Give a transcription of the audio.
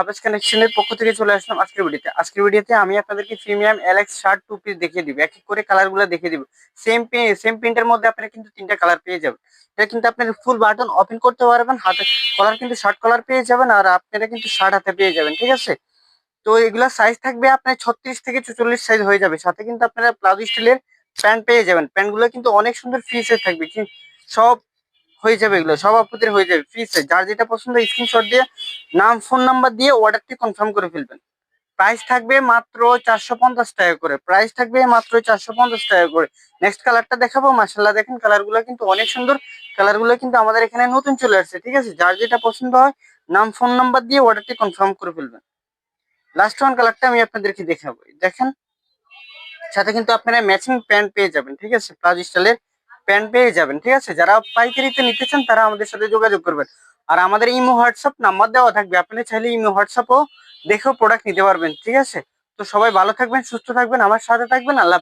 হাফেজ কানেকশনের পক্ষ থেকে চলে আসলাম আজকের ভিডিওতে। আজকের ভিডিওতে আমি আপনাদেরকে premium LX shirt two piece দেখিয়ে দিব। এক এক করে কালারগুলো দেখিয়ে দিব। সেম সেম প্রিন্টের মধ্যে আপনারা কিন্তু তিনটা কালার পেয়ে যাবেন। এটা কিন্তু আপনার ফুল বাটন ওপেন করতে পারবেন, হাতে কলার কিন্তু শার্ট কলার পেয়ে যাবেন আর আপনারা কিন্তু শার্ট হাতে পেয়ে যাবেন, ঠিক আছে? তো এগুলা সাইজ থাকবে আপনার ছত্রিশ থেকে চুচল্লিশ সাইজ হয়ে যাবে। সাথে কিন্তু আপনারা প্লাজো স্টাইলের প্যান্ট পেয়ে যাবেন। প্যান্টগুলো কিন্তু অনেক সুন্দর ফ্রি থাকবে। সব হয়ে যাবে এগুলো সব আপনাদের হয়ে যাবে ফ্রি সাইজ যার যেটা পছন্দ স্ক্রিনশট দিয়ে, নাম ফোন নাম্বার দিয়ে অর্ডারটি কনফার্ম করে ফেলবেন। প্রাইস থাকবে মাত্র চারশো পঞ্চাশ টাকা করে। প্রাইস থাকবে মাত্র চারশো পঞ্চাশ টাকা করে। নেক্সট কালারটা দেখাবো। মাসাল্লাহ দেখেন কালারগুলো কিন্তু অনেক সুন্দর। কালারগুলো কিন্তু আমাদের এখানে নতুন চলে আসছে, ঠিক আছে? যার যেটা পছন্দ হয়, নাম ফোন নাম্বার দিয়ে অর্ডারটি কনফার্ম করে ফেলবেন। লাস্ট ওয়ান কালারটা আমি আপনাদেরকে দেখাবো। দেখেন, সাথে কিন্তু আপনারা ম্যাচিং প্যান্ট পেয়ে যাবেন, ঠিক আছে? প্লাজো স্টাইলের প্যান্ট পেয়ে যাবেন, ঠিক আছে? যারা পাইকারিতে নিতে চান, তারা আমাদের সাথে যোগাযোগ করবেন। আর আমাদের ইমো হোয়াটসঅ্যাপ নাম্বার দেওয়া থাকবে, আপনি চাইলে ইমো হোয়াটসঅ্যাপও দেখেও প্রোডাক্ট নিতে পারবেন, ঠিক আছে? তো সবাই ভালো থাকবেন, সুস্থ থাকবেন, আমার সাথে থাকবেন, আল্লাহ